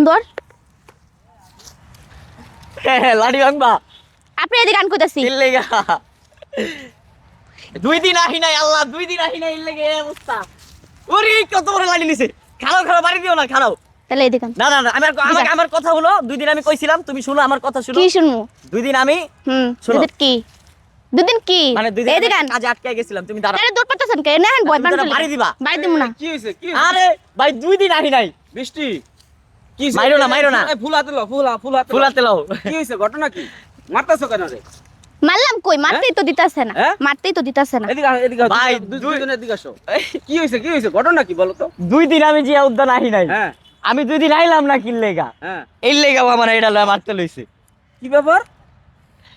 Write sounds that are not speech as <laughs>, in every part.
সুন্দর। হ্যাঁ, ভাঙবা। আপনি এদিকে গান করতেছি। দুই দিন আহি নাই আল্লাহ দুই দিন আহি নাই লেগে অবস্থা। ওরে কত বড় নিছে। খারাপ খারাপ বাড়ি দিও না খারাপ তাহলে এদিকে না না না আমার আমার আমার কথা হলো দুই দিন আমি কইছিলাম তুমি শুনো আমার কথা শুনো। কি শুনব? দুই দিন আমি হুম শোনো। দুদিন কি? দুদিন কি? মানে দুই দিন কাজে আটকে গেছিলাম তুমি দাঁড়াও। আরে দূর পাচ্ছেন কে? না তারা বাড়ি দিবা। বাড়ি দিব না। কি হয়েছে কি আরে ভাই দুই দিন আহি নাই। বৃষ্টি? মাইরো না, মাইরো না। ফুল হাতে লও, ফুল ফুল হাতে লও। ফুলাতে লাও। কি হয়েছে ঘটনা কি? মারতেছো কেন রে? মারলাম কই? মারতেই তো দিতাছে না। হ্যাঁ? মারতেই তো দিতাছে না। এদিকে এদিকে ভাই, এদিকে আসো। কি হয়েছে কি হয়েছে ঘটনা কি বলো তো? দুই দিন আমি জিয়া উদ্যান আহি নাই। হ্যাঁ। আমি দুই দিন আইলাম না কিল লেগা। হ্যাঁ। এই লেগাও আমার এটা লয়ে মারতে লইছে। কি ব্যাপার?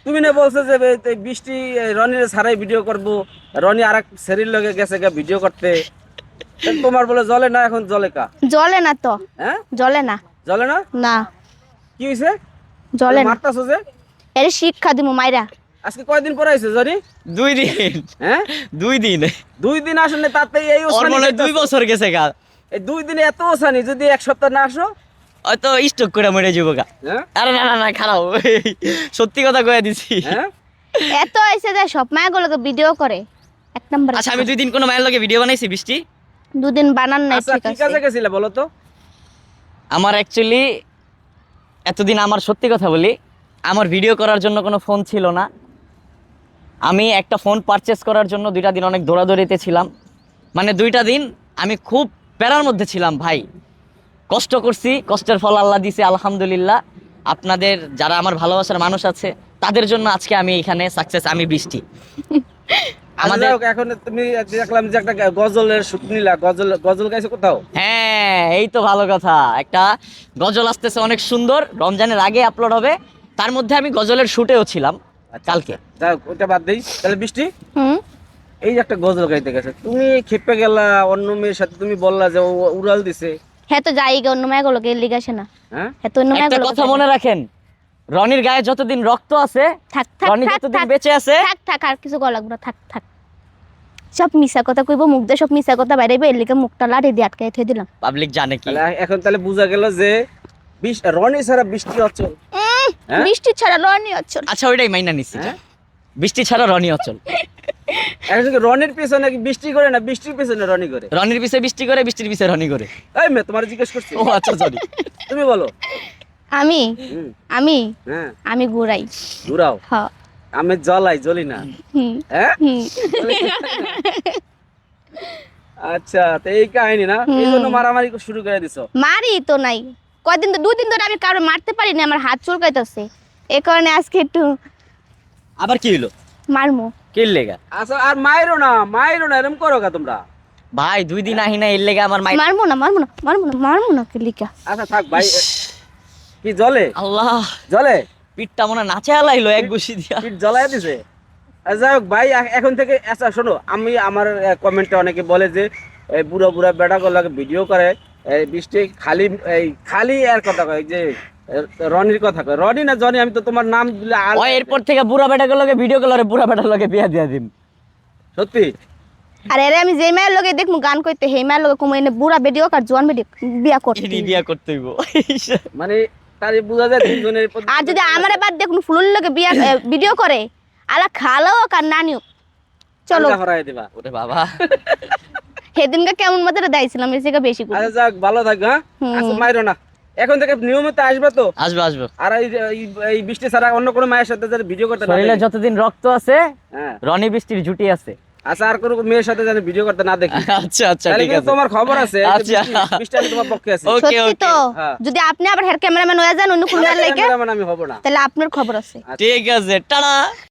তুমি না বলছো যে এই বৃষ্টি রনির সারাই ভিডিও করব। রনি আর এক সেরির লগে গেছে গা ভিডিও করতে। তোমার বলে জলে না এখন জলে কা? জলে না তো। হ্যাঁ? জলে না। জলে না? না। কি হয়েছে জলে না। মারতাছো যে? এর শিক্ষা দিমু মাইরা। আজকে কয়দিন পরে আইছে জনি? দুই দিন। হ্যাঁ? দুই দিন। দুই দিন আসলে তাতে এই ওসানি দুই। বছর গেছে গা। এই দুই দিনে এত ওসানি যদি এক সপ্তাহ না আসো? হয়তো স্টক করে মরে যাব গা। হ্যাঁ? আরে না না না খারাপ। সত্যি কথা কয়ে দিছি। হ্যাঁ? এত আইছে যে সব মায়াগুলোকে ভিডিও করে। এক নম্বর আচ্ছা আমি দুই দিন কোনো মায়ের লগে ভিডিও বানাইছি বৃষ্টি? দুদিন বানান নাই আচ্ছা ঠিক কি কাজে আছে গেছিলে বলো তো। আমার অ্যাকচুয়ালি এতদিন আমার সত্যি কথা বলি, আমার ভিডিও করার জন্য কোনো ফোন ছিল না। আমি একটা ফোন পারচেস করার জন্য দুইটা দিন অনেক দৌড়াদৌড়িতে ছিলাম। মানে দুইটা দিন আমি খুব প্যারার মধ্যে ছিলাম ভাই। কষ্ট করছি, কষ্টের ফল আল্লাহ দিছে, আলহামদুলিল্লাহ। আপনাদের যারা আমার ভালোবাসার মানুষ আছে, তাদের জন্য আজকে আমি এখানে সাকসেস আমি বৃষ্টি। <laughs> এখন তুমি দেখলাম যে একটা গজলের শুট নিলা গজল গজল গাইছে কোথাও? হ্যাঁ এই তো ভালো কথা। একটা গজল আসতেছে অনেক সুন্দর রমজানের আগে আপলোড হবে। তার মধ্যে আমি গজলের শুটেও ছিলাম কালকে। যাই ওটা বাদ দেই। তাহলে বৃষ্টি? হুম। এই যে একটা গজল গাইতে গেছে তুমি খেপে গেলা অন্য মেয়ের সাথে তুমি বললা যে উড়াল দিছে। হ্যাঁ তো যাই গে অন্য মায়াগুলোকে লিগে আসে না। হ্যাঁ? হ্যাঁ তো অন্য একটা মায়াগুলোকে কথা মনে রাখেন রনির গায়ে যতদিন রক্ত আছে থাক থাক রনি যতদিন বেঁচে আছে থাক থাক আর কিছু লাগবে না থাক থাক। সব মিশা কথা কইব মুখ দিয়ে সব মিশা কথা বাইরে এর লিগে মুখটা লাড়ি দিয়ে আটকাই থই দিলাম। পাবলিক জানে কি। তাহলে এখন তাহলে বোঝা গেল যে রনি ছাড়া বৃষ্টি হচ্ছে উম, হ্যাঁ? বৃষ্টি ছাড়া রনি হচ্ছে না। আচ্ছা ওইটাই মাইনা নিছি হ্যাঁ? বৃষ্টি ছাড়া রনি অচল। রনির পিছনে বৃষ্টি করে না বৃষ্টির পেছনে রনি করে? রনির পিছে বৃষ্টি করে বৃষ্টির পিছে রনি করে। এই তোমার জিজ্ঞেস করছি। ও আচ্ছা সরি তুমি বলো। আমি? আমি? হ্যাঁ। আমি ঘুরাই ঘুরাও আমি জ্বলাই জ্বলি না? হ্যাঁ? আচ্ছা তো এই কাহিনী না? এই জন্য মারামারি শুরু করে দিছো। মারি তো নাই। কয়দিন তো দুদিন ধরে আমি কারও মারতে পারিনি আমার হাত চুলকাইতেছে। এ কারণে আজকে একটু আবার কি হলো মারমু। কি লেগা? আচ্ছা আর মাইরো না মাইরো না এরকম করো কা তোমরা। ভাই দুই দিন আহি না এর লেগে আমার মাই মারমু না মারমু না মারমু না মারমু না কে লিখা আচ্ছা থাক ভাই কি জলে? আল্লাহ। জলে? পিঠটা মনে নাচে আলাইলো এক গুছি দিয়া। পিঠ জ্বলাই দিছে? যাই হোক ভাই এখন থেকে আচ্ছা শোনো আমি আমার কমেন্টে অনেকে বলে যে এই বুড়া বুড়া বেটা গুলাকে ভিডিও করে। এই বৃষ্টি খালি এই খালি এর কথা কয় যে রনির কথা কয়। রনি না জনি আমি তো তোমার নাম দিলে আর ও এরপর থেকে বুড়া বেটা গুলোকে ভিডিও কলরে বুড়া বেটার লগে বিয়া দিয়া দিম। সত্যি? আর এরে আমি যে মায়ের লগে দেখমু গান কইতে হে মায়ের লগে কমে এনে বুড়া বেডিও আর জোয়ান বেডি বিয়া করতে বিয়া করতে মানে তার বোঝা যায় দুজনের আর যদি আমারে বাদ দেখুন ফুলুর লগে বিয়া ভিডিও করে আলা খালাও আর নানিও চলো। হরাই দিবা। ওরে বাবা। সেদিনকে কেমন মতো দাইছিলাম এর থেকে বেশি করে। আচ্ছা যাক ভালো থাকবে হ্যাঁ? আচ্ছা মাইরো না। এখন থেকে নিয়মিত আসবে তো? আসব আসব। আর এই বৃষ্টি ছাড়া অন্য কোনো মায়ের সাথে ভিডিও করতে শরীরে যতদিন রক্ত আছে হ্যাঁ। রনি বৃষ্টির জুটি আছে। আচ্ছা আর কোনো মেয়ের সাথে যেন ভিডিও করতে না দেখি। <laughs> আচ্ছা আচ্ছা ঠিক আছে। তোমার খবর আছে আচ্ছা। তোমার পক্ষে আছে। ওকে ওকে তো? হ্যাঁ। যদি আপনি আবার হেয়ার ক্যামেরাম্যান হয়ে যান অন্য কোন <laughs> লাগে ক্যামেরাম্যান আমি হব না। তাহলে আপনার খবর আছে। ঠিক আছে টাটা।